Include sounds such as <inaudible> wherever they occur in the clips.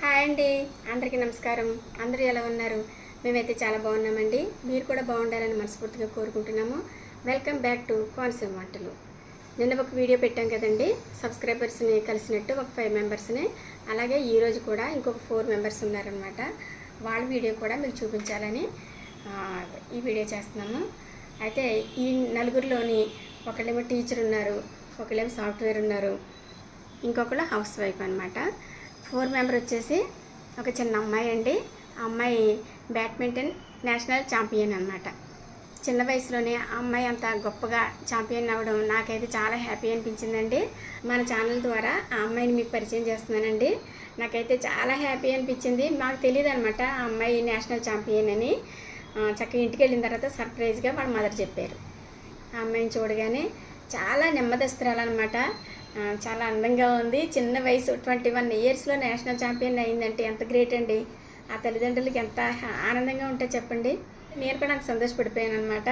Hi అండి. అందరికీ నమస్కారం. అందరూ ఎలా ఉన్నారు? మేమైతే చాలా బాగున్నామండి. మీరు కూడా బాగుండాలని మనస్ఫూర్తిగా కోరుకుంటున్నాము. వెల్కమ్ బ్యాక్ టు కోనసీమ వంటలు నిన్న ఒక వీడియో పెట్టాం కదండి. సబ్స్క్రైబర్స్ని కలిసినట్టు ఒక ఫైవ్ మెంబర్స్ని అలాగే ఈరోజు కూడా ఇంకొక ఫోర్ మెంబర్స్ ఉన్నారనమాట వాళ్ళ వీడియో కూడా మీకు చూపించాలని ఈ వీడియో చేస్తున్నాము. అయితే ఈ నలుగురిలోని ఒకళ్ళేమో టీచర్ ఉన్నారు ఒకళ్ళేమో సాఫ్ట్వేర్ ఉన్నారు ఇంకొకళ్ళు హౌస్ వైఫ్ అనమాట ఫోర్ మెంబర్ వచ్చేసి ఒక చిన్న అమ్మాయి అండి. ఆ అమ్మాయి బ్యాడ్మింటన్ నేషనల్ ఛాంపియన్ అనమాట చిన్న వయసులోనే ఆ అమ్మాయి అంత గొప్పగా ఛాంపియన్ అవ్వడం నాకైతే చాలా హ్యాపీ అనిపించిందండి. మన ఛానల్ ద్వారా ఆ అమ్మాయిని మీకు పరిచయం చేస్తున్నానండి. నాకైతే చాలా హ్యాపీ అనిపించింది. మాకు తెలియదు అనమాట ఆ అమ్మాయి నేషనల్ ఛాంపియన్ అని. చక్కగా ఇంటికి వెళ్ళిన తర్వాత సర్ప్రైజ్గా వాళ్ళ మదర్ చెప్పారు. ఆ అమ్మాయిని చూడగానే చాలా నెమ్మదస్తురాలు అనమాట చాలా అందంగా ఉంది. చిన్న వయసు ట్వంటీ వన్ ఇయర్స్లో నేషనల్ ఛాంపియన్ అయిందంటే ఎంత గ్రేట్ అండి. ఆ తల్లిదండ్రులకి ఎంత ఆనందంగా ఉంటే చెప్పండి. నేను కూడా నాకు సంతోషపడిపోయాను అనమాట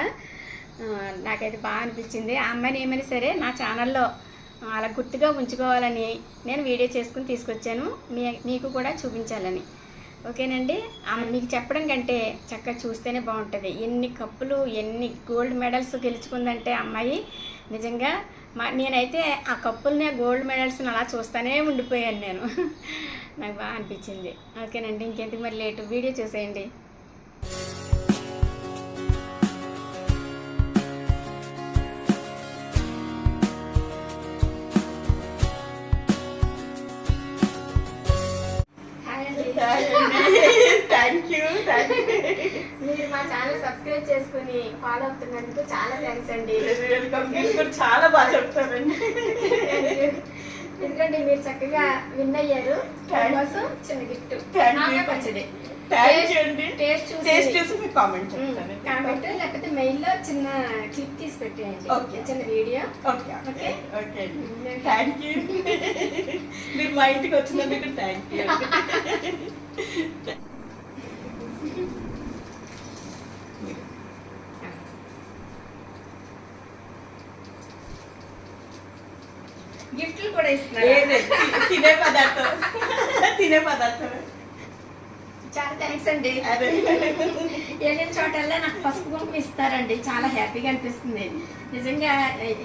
నాకైతే బాగా అనిపించింది. ఆ అమ్మాయిని ఏమైనా సరే నా ఛానల్లో అలా గుర్తుగా ఉంచుకోవాలని నేను వీడియో చేసుకుని తీసుకొచ్చాను. మీ మీకు కూడా చూపించాలని. ఓకేనండి? మీకు చెప్పడం కంటే చక్కగా చూస్తేనే బాగుంటుంది. ఎన్ని కప్పులు ఎన్ని గోల్డ్ మెడల్స్ గెలుచుకుందంటే అమ్మాయి. నిజంగా మా నేనైతే ఆ కప్పుల్ని గోల్డ్ మెడల్స్ని అలా చూస్తూనే ఉండిపోయాను నేను. నాకు బాగా అనిపించింది. ఓకేనండి ఇంకెందుకు మరి లేటు? వీడియో చూసేయండి. మా ఛానల్ సబ్స్క్రైబ్ చేసుకుని ఫాలో అవుతున్నందుకు చాలా థ్యాంక్స్ అండి. వెల్కమ్ మీరు చాలా బాగా చెప్తారండి. ఎందుకంటే మీరు చక్కగా విన్ అయ్యారు. కోసం చిన్న గిఫ్ట్ అండి టేస్ట్ చూసి టేస్ట్ చూసి మీకు కామెంట్ కాబట్టి లేకపోతే మెయిల్లో చిన్న క్లిప్ తీసి పెట్టేయండి. Okay. చిన్న video okay Okay. Okay thank you మీరు మా ఇంటికి వచ్చినందుకు థ్యాంక్ యూ <laughs> కూడా ఇస్తున్నారు? తినే పదార్థం. తినే పదార్థం. చాలా థ్యాంక్స్ అండి. వెళ్ళిన చోటల్లా నాకు పసుపు కుంకుమ ఇస్తారండి. చాలా హ్యాపీగా అనిపిస్తుంది. నిజంగా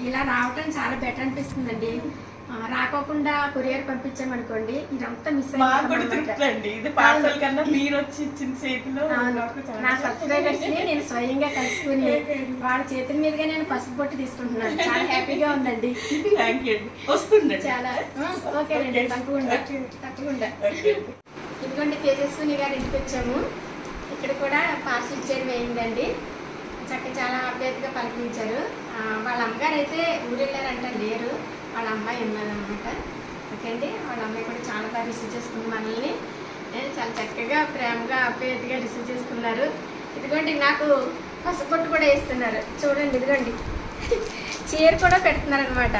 ఇలా రావటం చాలా బెటర్ అనిపిస్తుందండి. ఆ, రాకోకుండా కొరియర్ పంపించామనుకోండి ఇదంతా మిస్ అండి ఇది పార్సల్ కన్నా మీరు వచ్చి ఇచ్చిన చేతిలో నా సబ్స్క్రైబర్స్ని నేను స్వయంగా కలుసుకుని <laughs> వాళ్ళ చేతుల మీదుగా నేను పసుపు పొట్టు తీసుకుంటున్నాను. చాలా హ్యాపీగా ఉందండి. థ్యాంక్ యూ అండి. వస్తుండండి చాలా. ఓకేనండి తప్పకుండా. తప్పకుండా. ఇదిగోండి తేజస్విని గారి ఇంటికి వచ్చాము ఇక్కడ కూడా పార్సల్ ఇచ్చేయడం అయిందండి చక్క చాలా ఆప్యాయతగా పలకరించారు. ఆ, వాళ్ళ అమ్మగారు అయితే ఊరు వెళ్ళారంట లేరు. వాళ్ళ అమ్మాయి ఉన్నదన్నమాట. ఓకే అండి వాళ్ళ అమ్మాయి కూడా చాలా బాగా రిసీవ్ చేసుకుంది మనల్ని. చాలా చక్కగా ప్రేమగా ఆప్యాయతగా రిసీవ్ చేసుకున్నారు. ఇదిగోండి నాకు పసుపొట్టు కూడా వేస్తున్నారు. చూడండి ఇదిగోండి. చీర కూడా పెడుతున్నారు అనమాట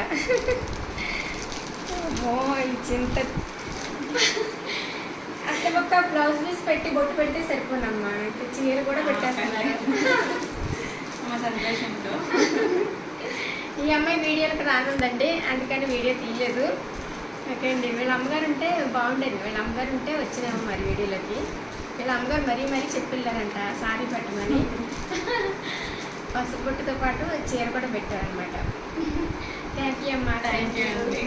ఈ చింత. అసలు ఒక బ్లౌజ్ పీస్ పెట్టి బొట్టు పెడితే సరిపోనమ్మా. చీర కూడా పెట్టేస్తున్నారు. మా సంతోషంతో. ఈ అమ్మాయి వీడియోలకు రానుందండి అందుకని వీడియో తీయలేదు. ఓకే అండి వీళ్ళ అమ్మగారు ఉంటే బాగుండేది. వీళ్ళ అమ్మగారు ఉంటే వచ్చినాము మరి వీడియోలోకి. వీళ్ళ అమ్మగారు మరీ మరీ చెప్పిల్లారంట సారీ పెట్టమని. పసుపు బొట్టుతో పాటు చీర కూడా పెట్టారనమాట థ్యాంక్ యూ అమ్మా థ్యాంక్ యూ అండి.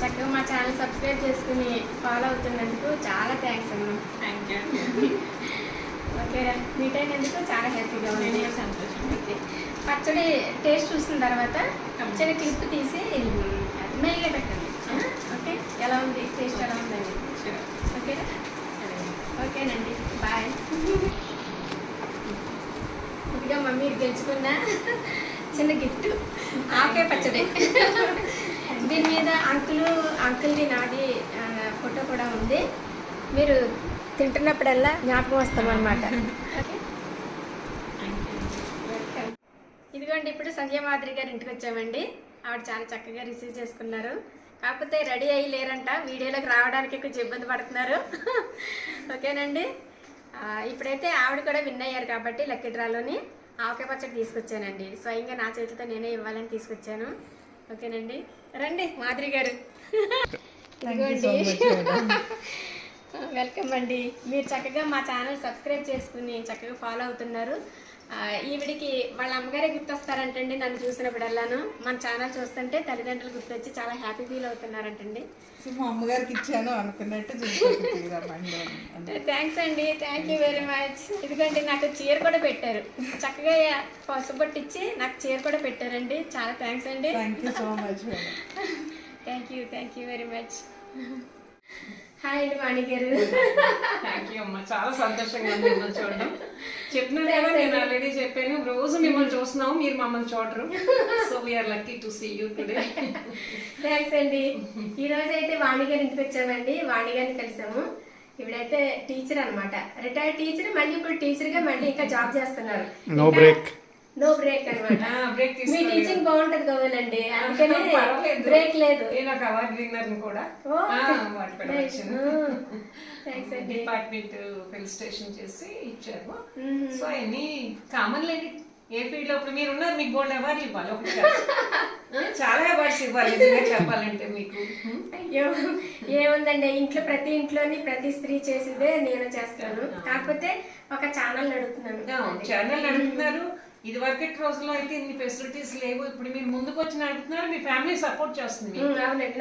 చక్కగా మా ఛానల్ సబ్స్క్రైబ్ చేసుకుని ఫాలో అవుతున్నందుకు చాలా థ్యాంక్స్ అమ్మా. థ్యాంక్ యూ <laughs> ఓకేరా మీట్ అయినందుకు చాలా హ్యాపీగా ఉంది. సంతోషం. ఓకే. పచ్చడి టేస్ట్ చూసిన తర్వాత చిన్న క్లిప్ తీసి మెయిల్లో పెట్టండి. ఓకే? ఎలా ఉంది? టేస్ట్ ఎలా ఉందండి ఓకేనా ఓకేనండి. బాయ్. ఇదిగా మమ్మీ గెలుచుకున్న చిన్న గిఫ్ట్. ఆకే పచ్చడి. దీని మీద అంకులు అంకుల్ది నాది ఫోటో కూడా ఉంది. మీరు తింటున్నప్పుడల్లా జ్ఞాపకం వస్తామన్నమాట. ఓకే? ఇదిగోండి ఇప్పుడు సంధ్య మాదిరి గారి ఇంటికి వచ్చామండి. ఆవిడ చాలా చక్కగా రిసీవ్ చేసుకున్నారు. కాకపోతే రెడీ అయ్యి లేరంట. వీడియోలోకి రావడానికి కొంచెం ఇబ్బంది పడుతున్నారు. <laughs> ఓకేనండి? ఇప్పుడైతే ఆవిడ కూడా విన్ అయ్యారు కాబట్టి లక్కీ డ్రాలోని ఆవకాయ పచ్చడి తీసుకొచ్చానండి. స్వయంగా నా చేతితో నేనే ఇవ్వాలని తీసుకొచ్చాను. ఓకేనండి? రండి మాదిరి గారు. <laughs> వెల్కమ్ అండి. మీరు చక్కగా మా ఛానల్ సబ్స్క్రైబ్ చేసుకుని చక్కగా ఫాలో అవుతున్నారు. ఈవిడికి వాళ్ళ అమ్మగారే గుర్తొస్తారంటండి నన్ను చూసినప్పుడల్లాను. మన ఛానల్ చూస్తుంటే తల్లిదండ్రులు గుర్తొచ్చి చాలా హ్యాపీ ఫీల్ అవుతున్నారంటండి. మా అమ్మగారికి ఇచ్చాను అనుకున్నట్టు థ్యాంక్స్ అండి థ్యాంక్ యూ వెరీ మచ్. ఎందుకంటే నాకు చీర కూడా పెట్టారు. చక్కగా పసుపొట్టు ఇచ్చి నాకు చీర కూడా పెట్టారండి. చాలా థ్యాంక్స్ అండి. Thank you so much thank you thank you very much hi అండి వాణి గారు. థ్యాంక్ యూ అమ్మా. చాలా సంతోషంగా ఉంది మిమ్మల్ని చూడడం. చెప్పినాను కదా నేను ఆల్రెడీ చెప్పాను. రోజు మిమ్మల్ని చూస్తున్నాము మీరు మమ్మల్ని చూడరు. So we're lucky to see you today thanks అండి ఈ రోజు అయితే వాణి గారి ఇంటికి వచ్చామండి. వాణి గారిని కలిసాము. ఇవిడైతే టీచర్ అన్నమాట. రిటైర్డ్ టీచర్ మళ్ళీ ఇప్పుడు టీచర్గా మళ్ళీ ఇంకా జాబ్ చేస్తున్నారు. No break. నో బ్రేక్ అనమాట బ్రేక్ మీ టీచింగ్ బాగుంటది కదండి అందుకనే బ్రేక్ లేదు. నేను ఒక అవార్డు విన్నర్ కూడా. డిపార్ట్మెంట్ ఫెలిసిటేషన్ చేసి ఇచ్చారు. సో అన్ని కామన్ లేండి. ఏ ఫీల్డ్లో ఇప్పుడు మీరు ఉన్నారు మీకు బోల్డ్ అవార్డులు ఇవ్వాలి చాలా అవార్డ్స్ ఇవ్వాలి చెప్పాలంటే మీకు. అయ్యో ఏముందండి? ఇంట్లో ప్రతి ఇంట్లోని ప్రతి స్త్రీ చేసేదే నేను చేస్తాను. కాకపోతే ఒక ఛానల్ నడుపుతున్నాను. ఛానల్ నడుపుతున్నారు. ఇది వరకటి రోజుల్లో అయితే ఇన్ని ఫెసిలిటీస్ లేవు. ఇప్పుడు మీరు ముందుకు వచ్చి నడుపుతున్నారు మీ ఫ్యామిలీ సపోర్ట్ చేస్తుంది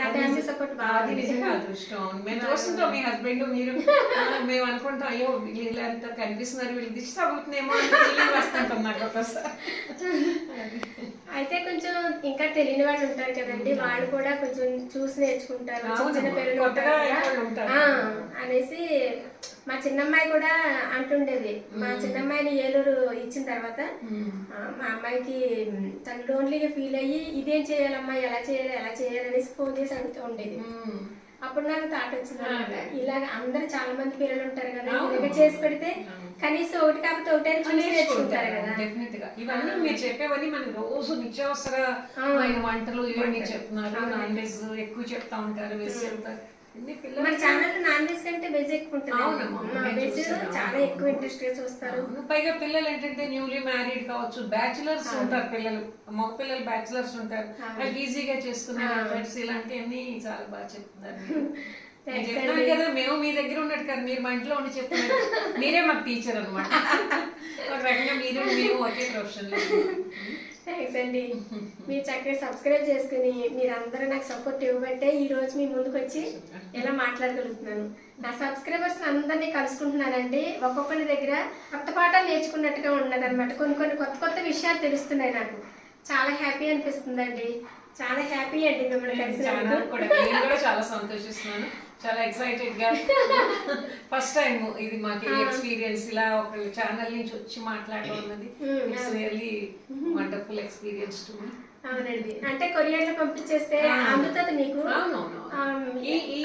నా ఫ్యామిలీ సపోర్ట్ అది బాగుంది. నిజంగా అదృష్టం మేము చూస్తుంటాం మీ హస్బెండ్ మీరు. మేము అనుకుంటాం అయ్యో వీళ్ళు ఎంత కనిపిస్తున్నారు వీళ్ళు అని ఫీలింగ్ వస్తుంటాం నాకు ఒకసారి అయితే కొంచెం ఇంకా తెలియని వాళ్ళు ఉంటారు కదండి. వాళ్ళు కూడా కొంచెం చూసి నేర్చుకుంటారు. చిన్న. పిల్లలు అనేసి మా చిన్నమ్మాయి కూడా అంటుండేది. మా చిన్నమ్మాయిని ఏలూరు ఇచ్చిన తర్వాత మా అమ్మాయికి తను లోన్లీగా ఫీల్ అయ్యి ఇదేం చేయాలమ్మా ఎలా చేయాలి ఎలా చేయాలి అనేసి ఫోన్ చేసి అడుగుతూ ఉండేది. అప్పుడు నాకు థాట్ వచ్చింది అనమాట ఇలాగ అందరు చాలా మంది పిల్లలు ఉంటారు కదా ఇలాగ చేసి పెడితే కనీసం ఒకటి కాకపోతే ఒకటి నేర్చుకుంటారు కదా డెఫినెట్గా. ఇవన్నీ మీరు చెప్పేవన్నీ మనకి రోజు నిత్యావసరమైన వంటలు ఇవన్నీ చెప్తున్నారు. నాన్ వెజ్ ఎక్కువ చెప్తా ఉంటారు వెజ్ చెప్తారు. మన ఛానల్ నాన్ వెజ్ కంటే వెజ్ ఎక్కువ ఉంటుంది వెజ్. చాలా ఎక్కువ ఇంట్రెస్ట్గా చూస్తారు. పైగా పిల్లలు ఏంటంటే న్యూలీ మ్యారీడ్ కావచ్చు బ్యాచులర్స్ ఉంటారు పిల్లలు. మగ పిల్లలు బ్యాచులర్స్ ఉంటారు. వాళ్ళకి ఈజీగా చేసుకునే మెథడ్స్ ఇలాంటివన్నీ చాలా బాగా చెప్తున్నారు <laughs> చెప్తున్నాను కదా మేము మీ దగ్గర ఉన్నట్టు కదా మీరు మా ఇంట్లో ఉండి చెప్తున్నారు మీరే మాకు టీచర్ అనమాట <laughs> ఒక రకంగా మీరు మేము ఒకే ప్రొఫెషన్ <laughs> థ్యాంక్స్ అండి. మీరు చక్కగా సబ్స్క్రైబ్ చేసుకుని మీరు అందరూ నాకు సపోర్ట్ ఇవ్వబట్టే ఈ రోజు మీ ముందుకు వచ్చి ఇలా మాట్లాడగలుగుతున్నాను. నా సబ్స్క్రైబర్స్ అందరినీ కలుసుకుంటున్నానండి. ఒక్కొక్కరి దగ్గర కొత్త పాఠాలు నేర్చుకున్నట్టుగా ఉన్నదన్నమాట. కొన్ని కొన్ని కొత్త కొత్త విషయాలు తెలుస్తున్నాయి నాకు. చాలా హ్యాపీ అనిపిస్తుందండి. చాలా హ్యాపీ అండి మిమ్మల్ని కూడా చాలా సంతోషిస్తున్నాను. చాలా ఎక్సైటెడ్గా <laughs> ఫస్ట్ టైం ఇది మాకు ఎక్స్పీరియన్స్ ఇలా ఒక ఛానల్ నుంచి వచ్చి మాట్లాడడం అన్నది. It's really wonderful experience to me అవునండి. అంటే కొరియర్లో పంపించేస్తే అందుతుంది మీకు. ఆ, ఈ-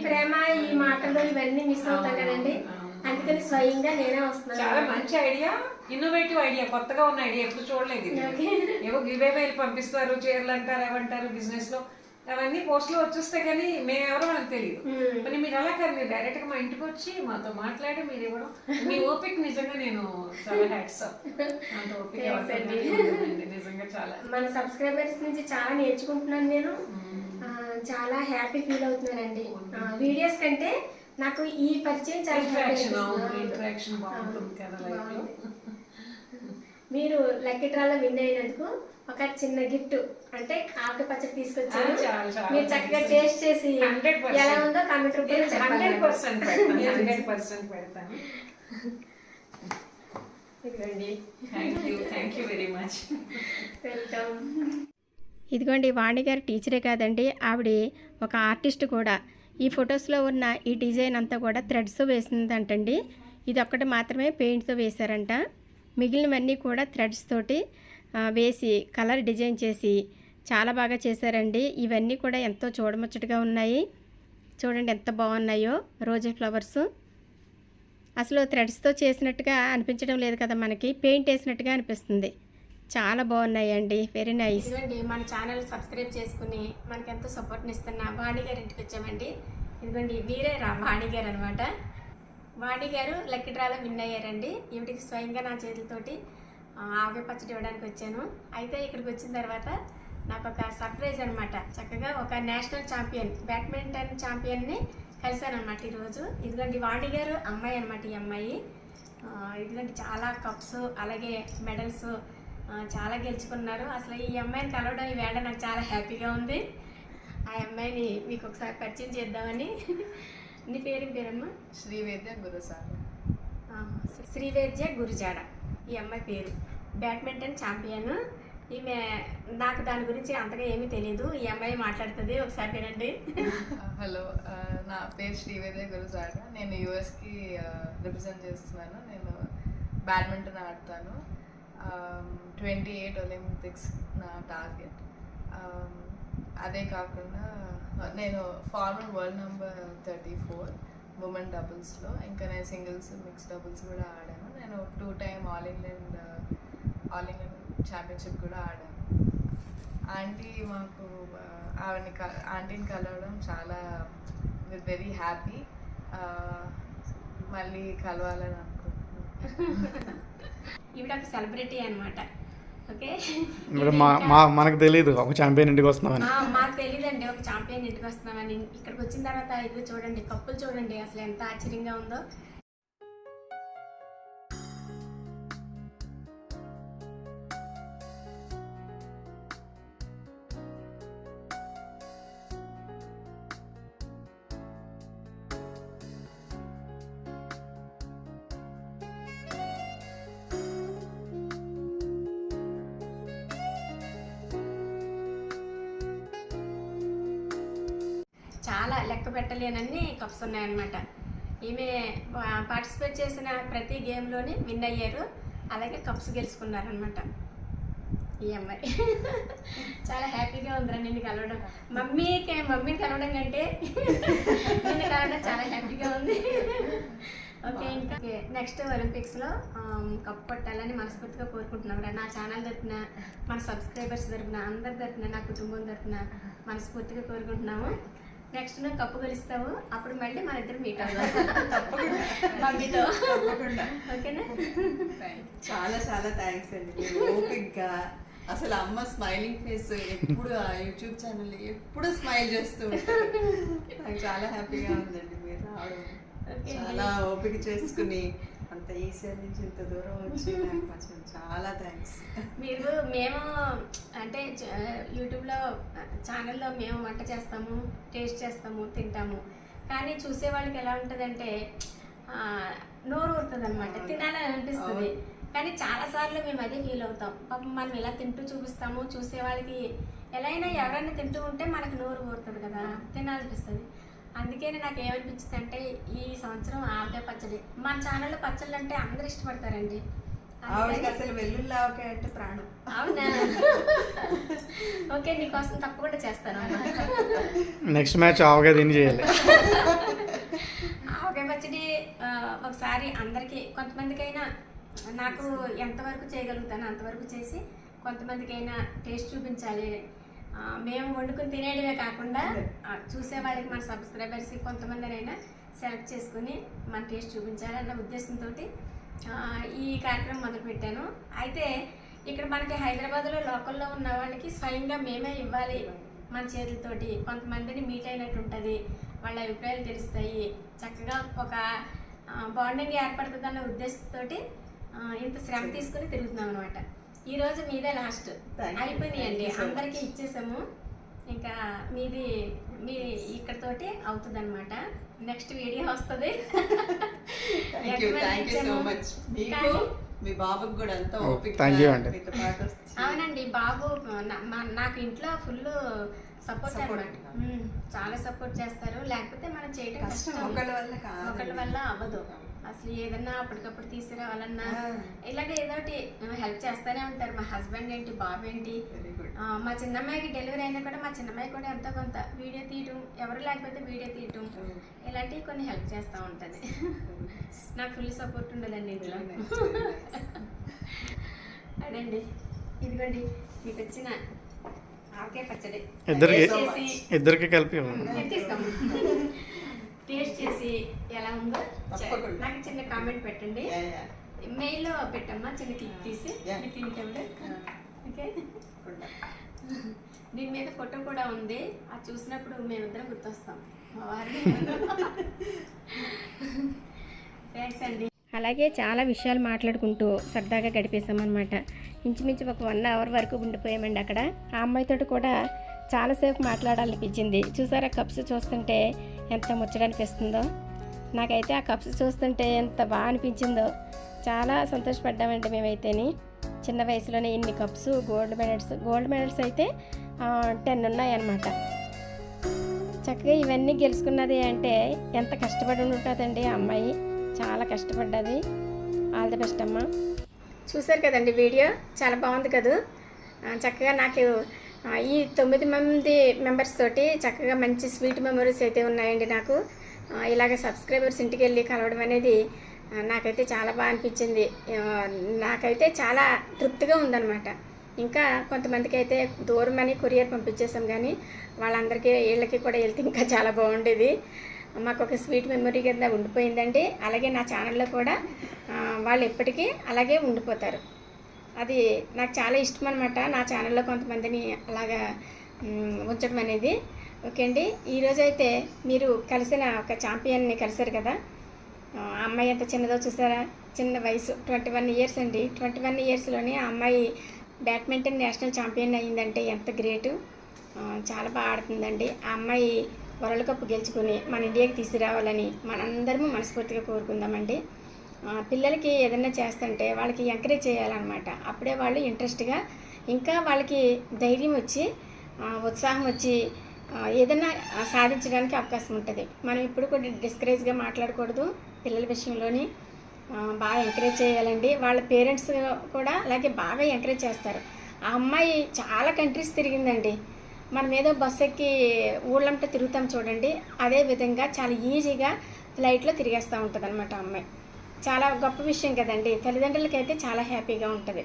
ప్రేమ ఈ మాటలు ఇవన్నీ మిస్ అవుతాం కదండి. అందుకని స్వయంగా నేనే వస్తున్నాను. చాలా మంచి ఐడియా ఇన్నోవేటివ్ ఐడియా కొత్తగా ఉన్న ఐడియా ఎప్పుడు చూడలేదు. ఏవో గివే మెయిల్ పంపిస్తారు చీరలు అంటారు ఏమంటారు బిజినెస్లో. అవన్నీ పోస్ట్లో వచ్చేస్తే కానీ మేమెవరో మనకు తెలియదు. మరి మీరు అలా కాదు మీరు డైరెక్ట్గా మా ఇంటికి వచ్చి మాతో మాట్లాడి మీరు ఇవ్వడం. మీ ఓపిక నిజంగా నేను చాలా హ్యాట్స్ అంత ఓపిక. నిజంగా చాలా. మన సబ్స్క్రైబర్స్ నుంచి చాలా నేర్చుకుంటున్నాను నేను. చాలా హ్యాపీ ఫీల్ అవుతున్నానండి. వీడియోస్ కంటే నాకు ఈ పరిచయం చాలా ఇంటరాక్షన్ బాగుంటుంది కదా లైఫ్లో మీరు లక్కీ డ్రాలో విన్ అయినందుకు ఒక చిన్న గిఫ్ట్. అంటే ఆకు పచ్చడి తీసుకొచ్చాను. ఆ, చాలా, చాలా మీరు చక్కగా. టేస్ట్ చేసి 100% ఎలా ఉందో కామెంట్ రూపంలో హండ్రెడ్ పర్సెంట్ హండ్రెడ్ పర్సెంట్ పెడతాను. ఇదిగోండి. Thank you thank you very much welcome. ఇదిగోండి వాణి గారు టీచరే కాదండి ఆవిడ ఒక ఆర్టిస్ట్ కూడా. ఈ ఫొటోస్లో ఉన్న ఈ డిజైన్ అంతా కూడా థ్రెడ్స్ వేసిందంటండి. ఇది ఒక్కటి మాత్రమే పెయింట్తో వేశారంట. మిగిలినవన్నీ కూడా థ్రెడ్స్ తోటి వేసి కలర్ డిజైన్ చేసి చాలా బాగా చేశారండి. ఇవన్నీ కూడా ఎంతో చూడముచ్చటగా ఉన్నాయి. చూడండి ఎంత బాగున్నాయో రోజా ఫ్లవర్స్. అసలు థ్రెడ్స్తో చేసినట్టుగా అనిపించడం లేదు కదా మనకి. పెయింట్ వేసినట్టుగా అనిపిస్తుంది. చాలా బాగున్నాయండి. వెరీ నైస్ ఇదిగోండి మన ఛానల్ సబ్స్క్రైబ్ చేసుకుని మనకి ఎంతో సపోర్ట్ని ఇస్తున్న వాణి గారి ఇంటికి వచ్చామండి. ఇదిగోండి వీరే రా వాణి గారు అనమాట వాణి గారు లక్కీ డ్రాలో విన్ అయ్యారండి. ఈవిడికి స్వయంగా నా చేతులతోటి ఆవకాయ పచ్చడి ఇవ్వడానికి వచ్చాను. అయితే ఇక్కడికి వచ్చిన తర్వాత నాకు ఒక సర్ప్రైజ్ అనమాట చక్కగా ఒక నేషనల్ ఛాంపియన్ బ్యాడ్మింటన్ ఛాంపియన్ని కలిశాను అనమాట ఈరోజు. ఇదిగోండి వాణి గారు అమ్మాయి అనమాట ఈ అమ్మాయి. ఇదిగోండి చాలా కప్స్ అలాగే మెడల్స్ చాలా గెలుచుకున్నారు. అసలు ఈ అమ్మాయిని కలవడం ఈ వేళ నాకు చాలా హ్యాపీగా ఉంది. ఆ అమ్మాయిని మీకు ఒకసారి పరిచయం చేద్దామని. నీ పేరు పేరమ్మా? శ్రీవేద్య ఆ, శ్రీవేద్య గురుజాడ. ఈ అమ్మాయి పేరు. Badminton champion. ఈమె నాకు దాని గురించి అంతగా ఏమీ తెలియదు ఈ అమ్మాయి మాట్లాడుతుంది. ఒకసారి వినండి. హలో నా పేరు శ్రీవేదే గురుసార్ నేను యూఎస్కి రిప్రజెంట్ చేస్తున్నాను. నేను బ్యాడ్మింటన్ ఆడతాను. ట్వంటీ ఎయిట్ ఒలింపిక్స్ నా టార్గెట్. అదే కాకుండా నేను former world number thirty four. Women డబుల్స్లో ఇంకా నేను సింగిల్స్ మిక్స్ డబుల్స్ కూడా ఆడాను. నేను two time all England all England championship కూడా ఆడాను. ఆంటీ మాకు uh, ఆవిడని క ఆంటీని కలవడం చాలా వెరీ హ్యాపీ uh, మళ్ళీ కలవాలని అనుకుంటున్నాను. <laughs> ఈవిడ ఒక సెలబ్రిటీ అనమాట ఓకే? మా మనకు తెలియదు ఒక ఛాంపియన్ ఇంటికి వస్తున్నామని. మాకు తెలియదండి ఒక ఛాంపియన్ ఇంటికి వస్తున్నామని. ఇక్కడికి వచ్చిన తర్వాత ఇది చూడండి కప్పులు చూడండి. అసలు ఎంత ఆశ్చర్యంగా ఉందో. పెట్టలేనన్ని ఈమె పార్టిసిపేట్ చేసిన ప్రతి గేమ్లోనే విన్ అయ్యారు. అలాగే కప్స్ గెలుచుకున్నారనమాట ఈ అమ్మాయి. <laughs> చాలా హ్యాపీగా ఉందిరా నిన్ను కలవడం. మమ్మీకి మమ్మీని కలవడం కంటే <laughs> నిన్ను కలవడం చాలా హ్యాపీగా ఉంది. <laughs> ఓకే ఇంకా. నెక్స్ట్ ఒలింపిక్స్లో కప్ కొట్టాలని మనస్ఫూర్తిగా కోరుకుంటున్నాం రా. నా ఛానల్ తరపున మన సబ్స్క్రైబర్స్ తరపున అందరి తరపున నా కుటుంబం తరపున మనస్ఫూర్తిగా కోరుకుంటున్నాము. నెక్స్ట్ నువ్వు కప్పు గెలుస్తావు అప్పుడు మళ్ళీ మన ఇద్దరు మీట్ మమ్మీతో. ఓకేనా? చాలా చాలా థ్యాంక్స్ అండి. ఓపిక్గా అసలు అమ్మ స్మైలింగ్ ఫేస్ ఎప్పుడు ఆ యూట్యూబ్ ఛానల్ ఎప్పుడు స్మైల్ చేస్తూ ఉంటారు. నాకు చాలా హ్యాపీగా ఉందండి మీరు రావడం. చాలా ఓపిక చేసుకుని అంత నుంచి ఇంత దూరం వచ్చి నాకు కొంచెం చాలా థ్యాంక్స్ మీరు మేము అంటే యూట్యూబ్లో ఛానల్లో మేము వంట చేస్తాము టేస్ట్ చేస్తాము తింటాము. కానీ చూసే వాళ్ళకి ఎలా ఉంటుందంటే నోరు ఊరుతుంది అనమాట తినాలని అనిపిస్తుంది. కానీ చాలాసార్లు మేము అదే ఫీల్ అవుతాం. పాపం మనం ఇలా తింటూ చూపిస్తాము చూసే వాళ్ళకి ఎలా అయినా ఎవరైనా తింటూ ఉంటే మనకు నోరు ఊరుతుంది కదా తినాలనిపిస్తుంది. అందుకే నాకు ఏమనిపించింది అంటే ఈ సంవత్సరం ఆవకాయ పచ్చడి. మన ఛానల్లో పచ్చళ్ళు అంటే అందరూ ఇష్టపడతారండి. ఆవిడకి అందుకని- అసలు వెల్లుల్లి ఆవకాయ అంటే ప్రాణం. అవునా? ఓకే నీకోసం తప్పకుండా చేస్తాను నెక్స్ట్ మ్యాచ్ ఆవగా దీన్ని చేయాలి. ఆవకాయ పచ్చడి ఒకసారి అందరికీ కొంతమందికైనా నాకు ఎంతవరకు చేయగలుగుతానో అంతవరకు చేసి కొంతమందికైనా టేస్ట్ చూపించాలి మేము వండుకుని తినేయడమే కాకుండా చూసే వాళ్ళకి మన సబ్స్క్రైబర్స్ కొంతమందినైనా సెలెక్ట్ చేసుకుని మన టేస్ట్ చూపించాలి అన్న ఉద్దేశంతో ఈ కార్యక్రమం మొదలుపెట్టాను. అయితే ఇక్కడ మనకి హైదరాబాద్లో లోకల్లో ఉన్న వాళ్ళకి స్వయంగా మేమే ఇవ్వాలి మన చేతులతోటి. కొంతమందిని మీట్ అయినట్టు ఉంటుంది. వాళ్ళ అభిప్రాయాలు తెలుస్తాయి. చక్కగా ఒక బాండింగ్ ఏర్పడుతుంది అన్న ఉద్దేశంతో ఇంత శ్రమ తీసుకుని తిరుగుతున్నాం అనమాట ఈ రోజు మీదే లాస్ట్. అయిపోయినాయండి. అందరికీ. ఇచ్చేసాము. ఇంకా మీది మీ ఇక్కడతోటి అవుతుంది అనమాట నెక్స్ట్ వీడియో వస్తుంది మీ బాబుకి కూడా ఎంతో Oh, ఓపిక అవునండి బాబు నాకు ఇంట్లో ఫుల్ సపోర్ట్ అనమాట. ఉన్నారు. చాలా సపోర్ట్ చేస్తారు. లేకపోతే మనం చేయడం కష్టం. ఒకళ్ళ వల్ల ఒకళ్ళ వల్ల అవ్వదు. అసలు ఏదన్నా అప్పటికప్పుడు తీసుకురావాలన్నా ఆ. ఇలాంటి ఏదోటి హెల్ప్ చేస్తూనే ఉంటారు. మా హస్బెండ్ ఏంటి బాబు ఏంటి మా చిన్నమ్మాయికి డెలివరీ అయినా కూడా మా చిన్నమ్మాయి కూడా ఎంతో కొంత వీడియో తీయటం ఎవరు లేకపోతే వీడియో తీయటం ఇలాంటివి కొన్ని హెల్ప్ చేస్తూ ఉంటుంది. <laughs> నాకు ఫుల్ సపోర్ట్ ఉండదండి ఇంట్లో. అదండి. ఇదిగోండి. మీకు వచ్చిన ఇద్దరికి ఇద్దరికి కలిపి టేస్ట్ చేసి ఎలా ఉందో. నాకు చిన్న కామెంట్ పెట్టండి. మెయిల్లో పెట్టమ్మా చిన్న క్లిక్ తీసి. Yeah. మీకు తింటే ఓకే. దీని మీద ఫోటో కూడా ఉంది. అది చూసినప్పుడు మేమిద్దరం గుర్తొస్తాం. మా వారిని. <laughs> థ్యాంక్స్ అండి. అలాగే చాలా విషయాలు మాట్లాడుకుంటూ సరదాగా గడిపేసామన్నమాట ఇంచుమించు ఒక వన్ అవర్ వరకు ఉండిపోయామండి అక్కడ. ఆ అమ్మాయితో కూడా చాలాసేపు మాట్లాడాలనిపించింది. చూసారా కప్స్ చూస్తుంటే ఎంత ముచ్చడనిపిస్తుందో నాకైతే ఆ కప్స్ చూస్తుంటే ఎంత బాగా అనిపించిందో. చాలా సంతోషపడ్డామండి మేమైతేని. చిన్న వయసులోనే ఇన్ని cups gold medals gold medals అయితే టెన్ ఉన్నాయన్నమాట. చక్కగా ఇవన్నీ గెలుచుకున్నది అంటే ఎంత కష్టపడి ఉంటుందండి ఆ అమ్మాయి. చాలా కష్టపడ్డది. ఆల్ ది బెస్ట్ అమ్మా. చూశారు కదండి వీడియో? చాలా బాగుంది కదా? చక్కగా నాకు ఈ తొమ్మిది మంది మెంబర్స్ తోటి చక్కగా మంచి స్వీట్ మెమరీస్ అయితే ఉన్నాయండి నాకు. ఇలాగ సబ్స్క్రైబర్స్ ఇంటికి వెళ్ళి కలవడం అనేది నాకైతే చాలా బాగా అనిపించింది. నాకైతే చాలా తృప్తిగా ఉందన్నమాట. ఇంకా కొంతమందికి అయితే దూరం అని కొరియర్ పంపించేసాం కానీ వాళ్ళందరికీ వీళ్ళకి కూడా వెళ్తే ఇంకా చాలా బాగుండేది. మాకు ఒక స్వీట్ మెమరీ కింద ఉండిపోయిందండి. అలాగే నా ఛానల్లో కూడా వాళ్ళు ఎప్పటికీ అలాగే ఉండిపోతారు. అది నాకు చాలా ఇష్టం అనమాట నా ఛానల్లో కొంతమందిని అలాగా ఉంచడం అనేది. ఓకే అండి. ఈరోజు అయితే మీరు కలిసిన ఒక ఛాంపియన్ని కలిశారు కదా? ఆ అమ్మాయి ఎంత చిన్నదో చూసారా? చిన్న వయసు ట్వంటీ వన్ ఇయర్స్ అండి. ట్వంటీ వన్ ఇయర్స్లోనే ఆ అమ్మాయి బ్యాడ్మింటన్ నేషనల్ ఛాంపియన్ అయ్యిందంటే ఎంత గ్రేటు. చాలా బాగా ఆడుతుందండి. ఆ అమ్మాయి వరల్డ్ కప్ గెలుచుకుని మన ఇండియాకి తీసుకురావాలని మనందరము మనస్ఫూర్తిగా కోరుకుందామండి. పిల్లలకి ఏదైనా చేస్తుంటే వాళ్ళకి ఎంకరేజ్ చేయాలన్నమాట. అప్పుడే వాళ్ళు ఇంట్రెస్ట్గా ఇంకా వాళ్ళకి ధైర్యం వచ్చి ఉత్సాహం వచ్చి ఏదన్నా ఏదైనా సాధించడానికి అవకాశం ఉంటుంది. మనం ఇప్పుడు కూడా డిస్కరేజ్గా మాట్లాడకూడదు పిల్లల విషయంలోని. బాగా ఎంకరేజ్ చేయాలండి. వాళ్ళ పేరెంట్స్ కూడా అలాగే బాగా ఎంకరేజ్ చేస్తారు. ఆ అమ్మాయి చాలా కంట్రీస్ తిరిగిందండి. మనం ఏదో బస్ ఎక్కి ఊళ్ళంటే తిరుగుతాం చూడండి అదే విధంగా చాలా ఈజీగా ఫ్లైట్లో తిరిగేస్తూ ఉంటుంది అనమాట అమ్మాయి. చాలా గొప్ప విషయం కదండి తల్లిదండ్రులకైతే చాలా హ్యాపీగా ఉంటుంది.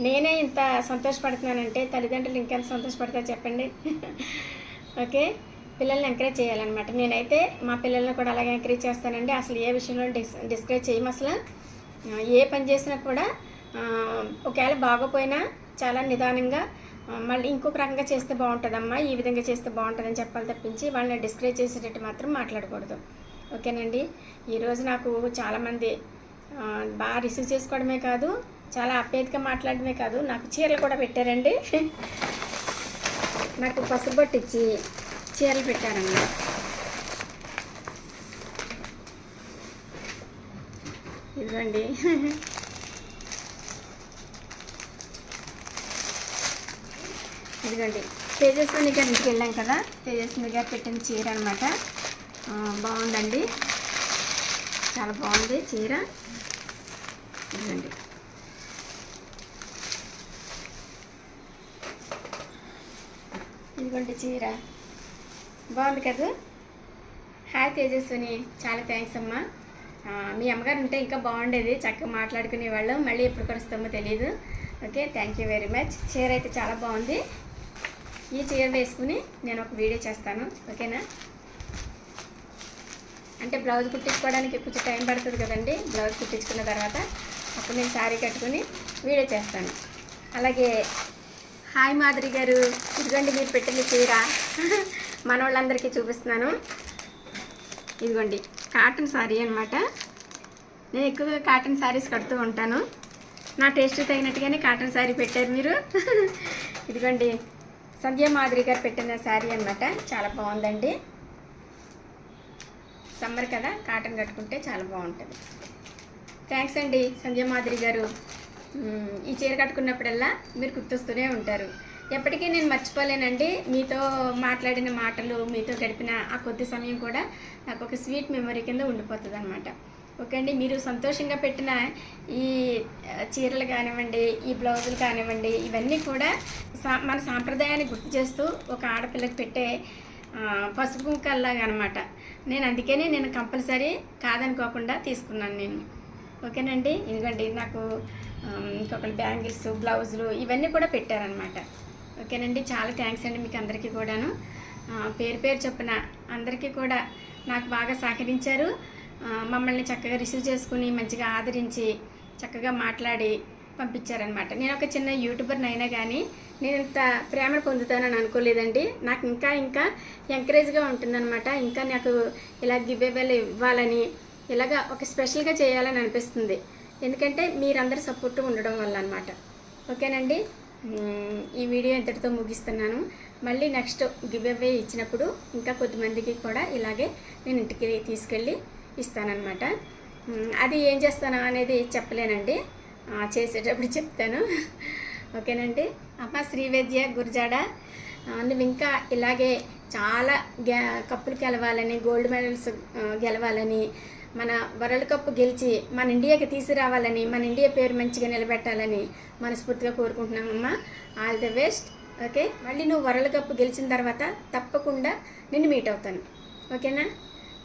నేనే ఇంత సంతోషపడుతున్నానంటే తల్లిదండ్రులు ఇంకెంత సంతోషపడతారు చెప్పండి? <laughs> ఓకే? పిల్లల్ని ఎంకరేజ్ చేయాలన్నమాట. నేనైతే మా పిల్లల్ని కూడా అలాగే ఎంకరేజ్ చేస్తానండి. అసలు ఏ విషయంలో డిస్ డిస్కరేజ్ చేయము అసలు. ఏ పని చేసినా కూడా ఒకవేళ బాగోపోయినా చాలా నిదానంగా మళ్ళీ ఇంకొక రకంగా చేస్తే బాగుంటుందమ్మా ఈ విధంగా చేస్తే బాగుంటుందని చెప్పాలి తప్పించి వాళ్ళని డిస్కరేజ్ చేసేటట్టు మాత్రం మాట్లాడకూడదు. ఓకేనండి? ఈరోజు నాకు చాలామంది బాగా రిసీవ్ చేసుకోవడమే కాదు చాలా అపేతగా మాట్లాడడమే కాదు నాకు చీరలు కూడా పెట్టారండి. <laughs> నాకు పసుబొట్టు ఇచ్చి చీరలు పెట్టారండి ఇదిగోండి. <laughs> ఇదిగోండి. తేజస్విని గారి ఇంటికి వెళ్ళాం కదా. తేజస్విని గారు పెట్టిన చీర అనమాట బాగుందండి. చాలా బాగుంది చీర. ఇదిగోండి. ఇదిగోండి చీర. బాగుంది కదా? హాయ్ తేజస్విని. చాలా థ్యాంక్స్ అమ్మా. మీ అమ్మగారు ఉంటే ఇంకా బాగుండేది. చక్కగా మాట్లాడుకునేవాళ్ళు. మళ్ళీ ఎప్పుడు కలుస్తామో తెలియదు okay thank you very much. చీర అయితే చాలా బాగుంది. ఈ చీర వేసుకుని నేను ఒక వీడియో చేస్తాను ఓకేనా? అంటే బ్లౌజ్ కుట్టించుకోవడానికి కొంచెం టైం పడుతుంది కదండి బ్లౌజ్ కుట్టించుకున్న తర్వాత అప్పుడు నేను శారీ కట్టుకుని వీడియో చేస్తాను. అలాగే హాయ్ మాధురి గారు ఇదిగోండి మీరు పెట్టిన చీర. <laughs> మన వాళ్ళందరికీ చూపిస్తున్నాను. ఇదిగోండి కాటన్ శారీ అనమాట నేను ఎక్కువగా కాటన్ శారీస్ కడుతూ ఉంటాను. నా టేస్ట్ తగినట్టుగానే కాటన్ శారీ పెట్టారు మీరు. <laughs> ఇదిగోండి సంధ్య మాదిరి గారు పెట్టిన శారీ అనమాట చాలా బాగుందండి. సమ్మర్ కదా కాటన్ కట్టుకుంటే చాలా బాగుంటుంది. థ్యాంక్స్ అండి సంధ్య మాదిరి గారు. ఈ చీర కట్టుకున్నప్పుడల్లా మీరు గుర్తొస్తూనే ఉంటారు. ఎప్పటికీ నేను మర్చిపోలేనండి. మీతో మాట్లాడిన మాటలు మీతో గడిపిన ఆ కొద్ది సమయం కూడా నాకు ఒక స్వీట్ మెమరీ కింద ఉండిపోతుంది అనమాట ఓకే అండి. మీరు సంతోషంగా పెట్టిన ఈ చీరలు కానివ్వండి ఈ బ్లౌజులు కానివ్వండి ఇవన్నీ కూడా సా మన సాంప్రదాయాన్ని గుర్తు చేస్తూ ఒక ఆడపిల్లకి పెట్టే పసుపు కుంకల్లాగా అనమాట నేను అందుకనే నేను కంపల్సరీ కాదనుకోకుండా తీసుకున్నాను నేను. ఓకేనండి? ఇదిగోండి నాకు ఇంకొకటి బ్యాంగిల్స్ బ్లౌజులు ఇవన్నీ కూడా పెట్టారనమాట ఓకేనండి? చాలా థ్యాంక్స్ అండి మీకు అందరికీ కూడాను. పేరు పేరు చొప్పున అందరికీ కూడా నాకు బాగా సహకరించారు. మమ్మల్ని చక్కగా రిసీవ్ చేసుకుని మంచిగా ఆదరించి చక్కగా మాట్లాడి పంపించారనమాట నేను ఒక చిన్న యూట్యూబర్ని అయినా కానీ నేను ఇంత ప్రేమను పొందుతానని అనుకోలేదండి. నాకు ఇంకా ఇంకా ఎంకరేజ్గా ఉంటుందన్నమాట. ఇంకా నాకు ఇలా గివ్వేవేలు ఇవ్వాలని ఇలాగా ఒక స్పెషల్గా చేయాలని అనిపిస్తుంది. ఎందుకంటే మీరందరి సపోర్ట్ ఉండడం వల్ల అనమాట ఓకేనండి ఈ వీడియో ఇంతటితో ముగిస్తున్నాను. మళ్ళీ నెక్స్ట్ గివ్ అవే ఇచ్చినప్పుడు ఇంకా కొద్దిమందికి కూడా ఇలాగే నేను ఇంటికి తీసుకెళ్ళి ఇస్తానన్నమాట. అది ఏం చేస్తాను అనేది చెప్పలేనండి. చేసేటప్పుడు చెప్తాను. ఓకేనండి? అమ్మ శ్రీవేద్య గురజాడ నువ్వు ఇంకా ఇలాగే చాలా కప్పులు గెలవాలని గోల్డ్ మెడల్స్ గెలవాలని మన వరల్డ్ కప్ గెలిచి మన ఇండియాకి తీసుకురావాలని మన ఇండియా పేరు మంచిగా నిలబెట్టాలని మనస్ఫూర్తిగా కోరుకుంటున్నామమ్మా ఆల్ ది బెస్ట్. ఓకే? మళ్ళీ నువ్వు వరల్డ్ కప్ గెలిచిన తర్వాత తప్పకుండా నిన్ను మీట్ అవుతాను. ఓకేనా?